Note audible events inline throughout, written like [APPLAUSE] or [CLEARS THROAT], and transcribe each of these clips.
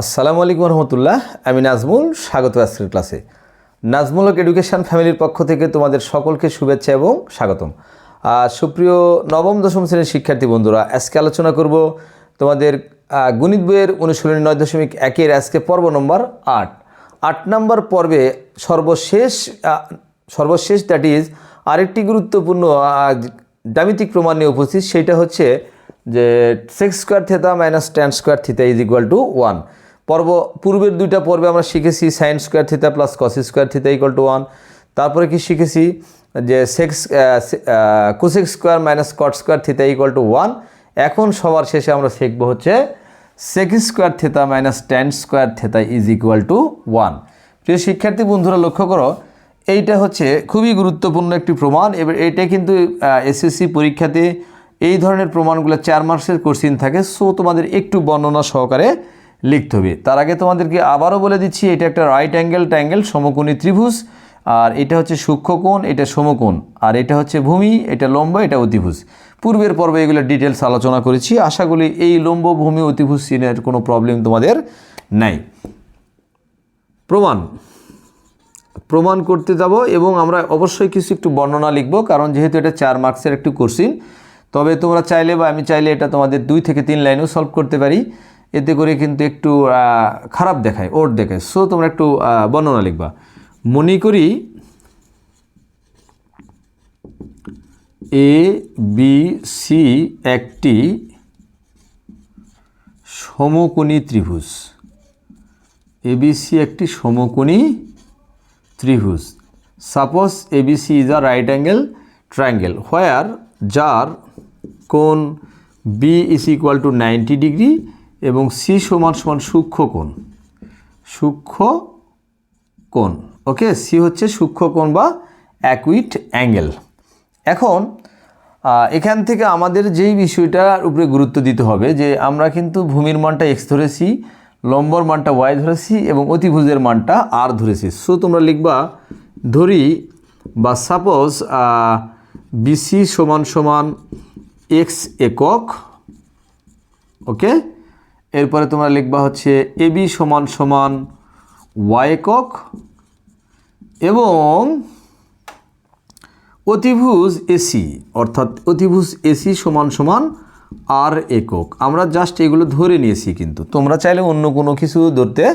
আসসালামু আলাইকুম রহমতুল্লাহ, আমি নাজমুল, স্বাগত আজকের ক্লাসে। নাজমুলক এডুকেশন ফ্যামিলির পক্ষ থেকে তোমাদের সকলকে শুভেচ্ছা এবং স্বাগতম। সুপ্রিয় নবম, দশম শ্রেণির শিক্ষার্থী বন্ধুরা, আজকে আলোচনা করব তোমাদের গণিত বইয়ের অনুশীলনী নয় দশমিক একের আজকে পর্ব নম্বর আট। আট নম্বর পর্বে সর্বশেষ সর্বশেষ দ্যাট ইজ আরেকটি গুরুত্বপূর্ণ জ্যামিতিক প্রমাণ নিয়ে উপস্থিত, সেটা হচ্ছে যে sec square theta minus tan square theta is equal to one পর্ব, পূর্বের দুইটা পর্বে আমরা শিখেছি sine square theta plus cos square theta equal to one তারপরে কি শিখেছি? যে sec cosec square minus cot square theta equal to one এখন সবার শেষে আমরা শিখব হচ্ছে sec square theta minus tan square theta is equal to one প্রিয় শিক্ষার্থী, বন্ধুরা, লক্ষ্য করো, এইটা হচ্ছে খুবই গুরুত্বপূর্ণ একটি প্রমাণ। এবার এটা কিন্তু এসএসসি পরীক্ষাতে এই ধরনের প্রমাণগুলো চার মার্কসের কোশ্চিন থাকে। সো তোমাদের একটু বর্ণনা সহকারে লিখতে হবে। তার আগে তোমাদেরকে আবারও বলে দিচ্ছি, এটা একটা রাইট অ্যাঙ্গেল ট্যাঙ্গেল সমকোণী ত্রিভুজ, আর এটা হচ্ছে সূক্ষ্মকোণ এটা সমকোণ, আর এটা হচ্ছে ভূমি, এটা লম্ব, এটা অতিভুজ। পূর্বের পর্বে এগুলো ডিটেলস আলোচনা করেছি, আশা করি এই লম্ব, ভূমি, অতিভুজ চিনের কোনো প্রবলেম তোমাদের নাই। প্রমাণ। প্রমাণ করতে যাব এবং আমরা অবশ্যই কিছু একটু বর্ণনা লিখব, কারণ যেহেতু এটা চার মার্কসের একটু কোশ্চিন তবে তোমরা চাইলে বা আমি চাইলে এটা তোমাদের দুই থেকে তিন লাইনেও সলভ করতে পারি। এতে করে কিন্তু একটু খারাপ দেখায় ওর দেখায়। সো তোমরা একটু বর্ণনা লিখবা। মনে করি এ বি সি একটি সমকোণী ত্রিভুজ। এবিসি একটি সমকোণী ত্রিভুজ। Suppose ABC is a right angle triangle where যার কোন B is equal to ninety degree এবং সি সমান সমান সূক্ষ্ম কোণ। সূক্ষ্ম কোণ, ওকে? সি হচ্ছে সূক্ষ্ম কোণ বা অ্যাকুইট অ্যাঙ্গেল এখন এখান থেকে আমাদের যেই বিষয়টার উপরে গুরুত্ব দিতে হবে যে আমরা কিন্তু ভূমির মানটা এক্স ধরেছি, লম্বর মানটা ওয়াই ধরেছি এবং অতিভুজের মানটা আর ধরেছি। সো তোমরা লিখবা, ধরি বা সাপোজ বিসি সমান সমান এক্স একক, ওকে? এরপরে তোমরা লিখবা হচ্ছে এবি সমান সমান ওয়াই একক এবং অতিভুজ এসি অর্থাৎ অতিভুজ এসি সমান সমান আর একক। আমরা জাস্ট এগুলো ধরে নিয়েছি কিন্তু। তোমরা চাইলে অন্য কোনো কিছু ধরতে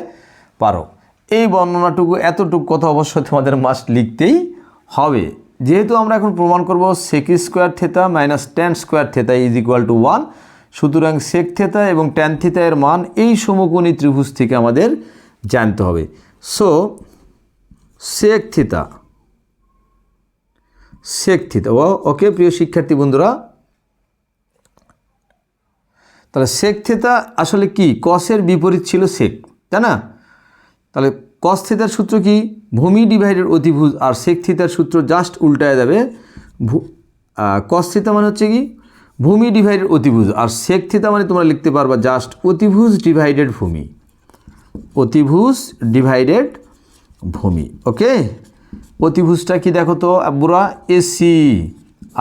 পারো। এই বর্ণনাটুকু এতটুকু কথা অবশ্যই তোমাদের মাস্ট লিখতেই হবে। যেহেতু আমরা এখন প্রমাণ করব sec square theta minus tan square theta is equal to one সুতরাং সেক থেতা এবং ট্যান থেতা এর মান এই সমকোণী ত্রিভুজ থেকে আমাদের জানতে হবে। সো সেক থিতা সেক থিতা ও ওকে প্রিয় শিক্ষার্থী বন্ধুরা। তাহলে সেক থিতা আসলে কি? কসের বিপরীত ছিল সেক তাই না? তাহলে কস থিতার সূত্র কি? ভূমি ডিভাইডেড অতিভুজ, আর সেক থিতার সূত্র জাস্ট উল্টায় যাবে। কস থিতা মানে হচ্ছে কি? ভূমি ডিভাইডেড অতিভুজ। আর সেক থিতা মানে তোমরা লিখতে পারবা জাস্ট অতিভুজ ডিভাইডেড ভূমি। অতিভুজ ডিভাইডেড ভূমি। ওকে অতিভুজটা কি দেখো তো বুড়া এসি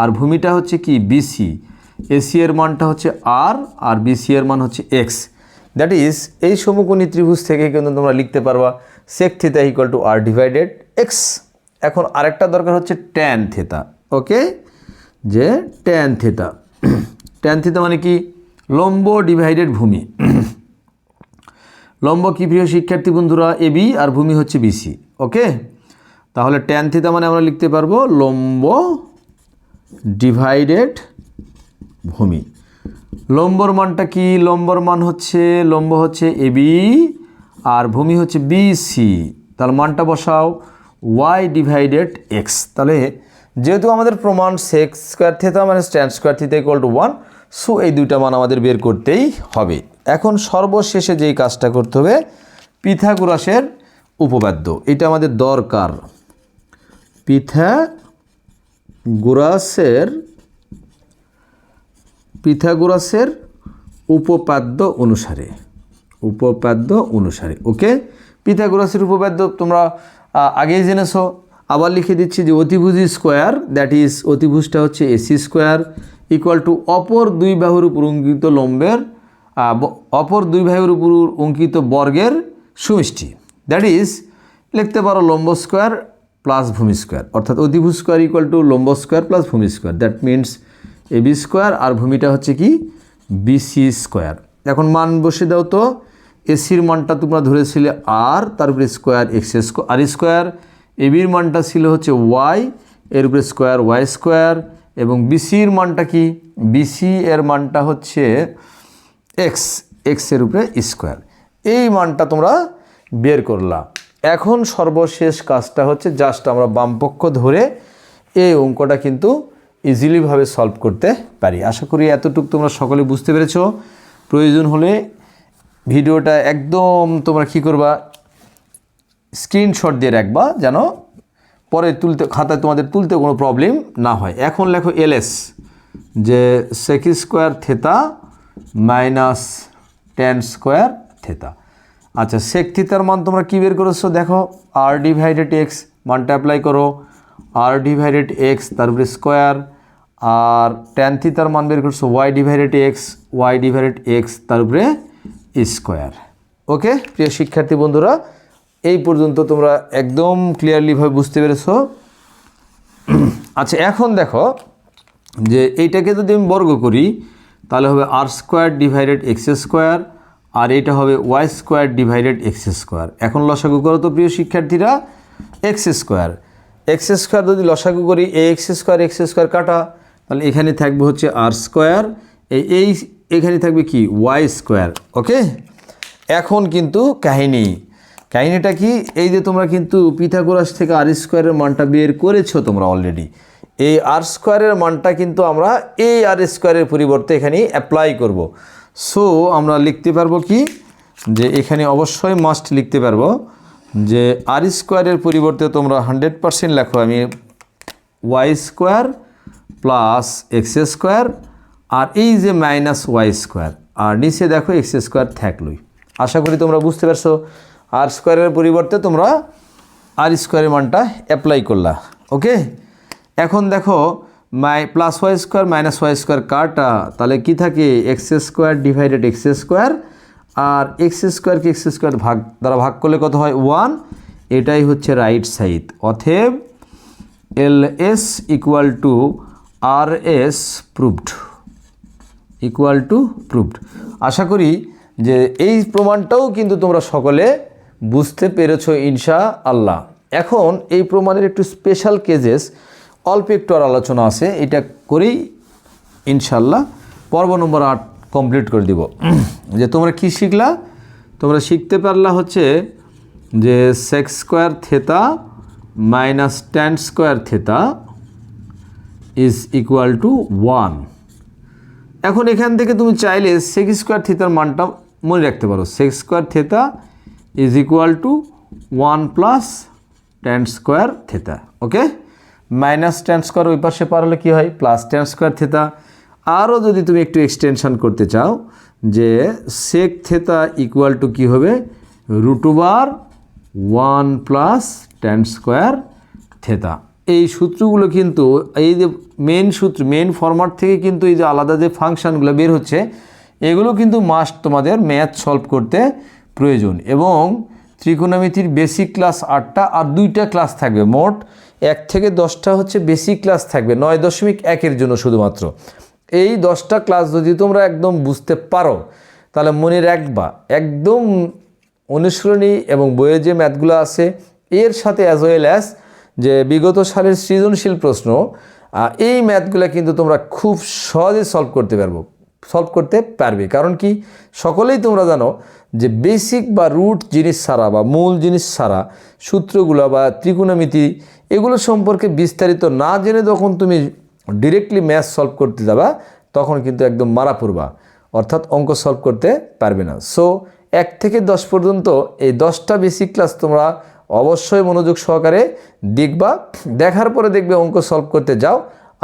আর ভূমিটা হচ্ছে কি? বিসি এসি এর মানটা হচ্ছে আর আর বিসি এর মান হচ্ছে এক্স দ্যাট ইজ এই সমকোণী ত্রিভুজ থেকে কিন্তু তোমরা লিখতে পারবা sec theta equal to r divided x এখন আরেকটা দরকার হচ্ছে ট্যান থিতা ওকে যে ট্যান থিতা [CLEARS THROAT] ট্যান থিতা মানে কি? লম্ব ডিভাইডেড ভূমি। [CLEARS THROAT] লম্ব কি প্রিয় শিক্ষার্থী বন্ধুরা? এবি আর ভূমি হচ্ছে বিসি ওকে তাহলে ট্যান থিতা মানে আমরা লিখতে পারব লম্ব ডিভাইডেড ভূমি। লম্বর মানটা কি? লম্বর মান হচ্ছে, লম্ব হচ্ছে এবি আর ভূমি হচ্ছে বিসি তাহলে মানটা বসাও। ওয়াই ডিভাইডেড এক্স তাহলে যেহেতু আমাদের প্রমাণ সেক্স স্কোয়ার থিতা মানে tan square theta equal to one so এই দুইটা মান আমাদের বের করতেই হবে। এখন সর্বশেষে যেই কাজটা করতে হবে, পিথাগোরাসের উপপাদ্য। এটা আমাদের দরকার। পিথাগোরাসের পিথাগোরাসের উপপাদ্য অনুসারে। উপপাদ্য অনুসারে ওকে পিথাগোরাসের উপপাদ্য তোমরা আগেই জেনেছো। আবার লিখে দিচ্ছি যে অতিভুজ স্কোয়ার দ্যাট ইজ অতিভুজটা হচ্ছে এসি স্কোয়ার ইকুয়াল টু অপর দুই বাহুর উপর অঙ্কিত লম্বের অপর দুই ভাইয়ের উপর অঙ্কিত বর্গের সুমিষ্টি। দ্যাট ইজ লিখতে পারো লম্ব স্কোয়ার প্লাস ভূমি স্কোয়ার, অর্থাৎ অধিভু স্কোয়ার ইকুয়াল টু লম্ব স্কোয়ার প্লাস ভূমি square. That means A B square আর ভূমিটা হচ্ছে কি? BC square. এখন মান বসে দাও তো এসির মানটা তোমরা ধরেছিলে আর তার উপরে স্কোয়ার এক্স আর স্কোয়ার এবির মানটা ছিল হচ্ছে ওয়াই, এর উপরে স্কোয়ার, ওয়াই স্কোয়ার, এবং বিসির মানটা কি? বিসি এর মানটা হচ্ছে এক্স এক্সের উপরে স্কোয়ার। এই মানটা তোমরা বের করলা। এখন সর্বশেষ কাজটা হচ্ছে জাস্ট আমরা বামপক্ষ ধরে এই অঙ্কটা কিন্তু ইজিলিভাবে সলভ করতে পারি। আশা করি এতটুকু তোমরা সকলে বুঝতে পেরেছ। প্রয়োজন হলে ভিডিওটা একদম তোমরা কী করবা? স্ক্রিনশট দিয়ে রাখবা যেন পরে তুলতে, খাতায় তোমাদের তুলতে কোনো প্রবলেম না হয়। এখন লেখো এলএস, যে sec square theta minus tan square theta আচ্ছা সেক থিতার মান তোমরা কী বের করেছ? দেখো আর ডিভাইডেড এক্স মানটা অ্যাপ্লাই করো। আর ডিভাইডেড এক্স তারপরে স্কোয়ার আর টেন থিতার মান বের করছ Y divided X Y divided X তারপরে স্কোয়ার ওকে প্রিয় শিক্ষার্থী বন্ধুরা এই পর্যন্ত তোমরা একদম ক্লিয়ারলিভাবে বুঝতে পেরেছ। আচ্ছা এখন দেখো যে এইটাকে যদি আমি বর্গ করি, তাহলে হবে r square divided x square আর এটা হবে y square divided x square এখন লসাগু করো তো প্রিয় শিক্ষার্থীরা এক্স স্কোয়ার এক্স স্কোয়ার যদি লসাগু করি এ এক্স স্কোয়ার এক্স স্কোয়ার কাটা, তাহলে এখানে থাকবে হচ্ছে আর স্কোয়ার এই এই, এখানে থাকবে কি? ওয়াই স্কোয়ার ওকে এখন কিন্তু কাহিনী। কাহিনীটা কি? এই যে তোমরা কিন্তু পিথাগোরাস থেকে আর স্কোয়ারের মানটা বের করেছ তোমরা অলরেডি এই আর স্কোয়ারের মানটা কিন্তু আমরা এই আর স্কোয়ারের পরিবর্তে এখানে অ্যাপ্লাই করব। সো আমরা লিখতে পারব কি? যে এখানে অবশ্যই মাস্ট লিখতে পারব যে আর স্কোয়ারের পরিবর্তে তোমরা হান্ড্রেড পারসেন্ট লেখো, আমি y square plus x square আর এই যে মাইনাস ওয়াই স্কোয়ার আর নিচে দেখো এক্স স্কোয়ার থাকলোই। আশা করি তোমরা বুঝতে পারছ। আর স্কোয়ারের পরিবর্তে তোমরা আর স্কোয়ারের মানটা অ্যাপ্লাই করলা ওকে এখন দেখো মাই plus Y square minus Y square কাটা তাহলে কি থাকে? X square divided X square আর এক্স স্কোয়ারকে এক্স স্কোয়ার ভাগ, দ্বারা ভাগ করলে কত হয়? ওয়ান এটাই হচ্ছে right side অথেব L S equal to R S proved equal to proved আশা করি যে এই প্রমাণটাও কিন্তু তোমরা সকলে বুঝতে পেরেছ ইনশা আল্লাহ। এখন এই প্রমাণের একটু স্পেশাল কেজেস অল্প একটু আর আলোচনা আছে, এটা করেই ইনশাল্লাহ পর্ব নম্বর আট কমপ্লিট করে দিব। যে তোমরা কি শিখলা? তোমরা শিখতে পারলা হচ্ছে যে sec square theta minus tan square theta is equal to one এখন এখান থেকে তুমি চাইলে সেক্স স্কোয়ার থিতার মানটা মনে রাখতে পারো। Sec square theta is equal to one plus tan square theta okay minus tan square ওই পাশে পারলে কী হয়? প্লাস টেন স্কোয়ার থেতা আরও যদি তুমি একটু এক্সটেনশন করতে চাও, যে সেক থেতা ইকুয়াল টু কী হবে? Root over one plus tan square theta এই সূত্রগুলো কিন্তু, এই যে মেন সূত্র মেন ফরম্যাট থেকে কিন্তু এই যে আলাদা যে ফাংশানগুলো বের হচ্ছে, এগুলো কিন্তু মাস্ট তোমাদের ম্যাথ সলভ করতে প্রয়োজন এবং ত্রিকোণমিতির বেসিক ক্লাস আটটা আর দুইটা ক্লাস থাকবে। মোট এক থেকে দশটা হচ্ছে বেসিক ক্লাস থাকবে, নয় দশমিক একের জন্য শুধুমাত্র। এই দশটা ক্লাস যদি তোমরা একদম বুঝতে পারো, তাহলে মনে রাখবা, একদম অনুশীলনী এবং বইয়ের যে ম্যাথগুলো আছে, এর সাথে অ্যাজ ওয়েল অ্যাজ যে বিগত সালের সৃজনশীল প্রশ্ন এই ম্যাথগুলো কিন্তু তোমরা খুব সহজে সলভ করতে পারব। সলভ করতে পারবে। কারণ কি? সকলেই তোমরা জানো যে বেসিক বা রুট জিনিস ছাড়া বা মূল জিনিস ছাড়া সূত্রগুলো বা ত্রিকোণমিতি এগুলো সম্পর্কে বিস্তারিত না জেনে যখন তুমি ডিরেক্টলি ম্যাথ সলভ করতে যাবা, তখন কিন্তু একদম মারা পড়বা। অর্থাৎ অঙ্ক সলভ করতে পারবে না। সো এক থেকে দশ পর্যন্ত এই দশটা বেসিক ক্লাস তোমরা অবশ্যই মনোযোগ সহকারে দেখবা। দেখার পরে দেখবে অঙ্ক সলভ করতে যাও।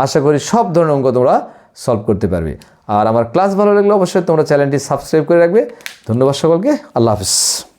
আশা করি সব ধরনের অঙ্ক তোমরা সলভ করতে পারবে। আর আমার ক্লাস ভালো লাগলে অবশ্যই তোমরা চ্যানেলটি সাবস্ক্রাইব করে রাখবে। ধন্যবাদ সকলকে। আল্লাহ হাফিজ।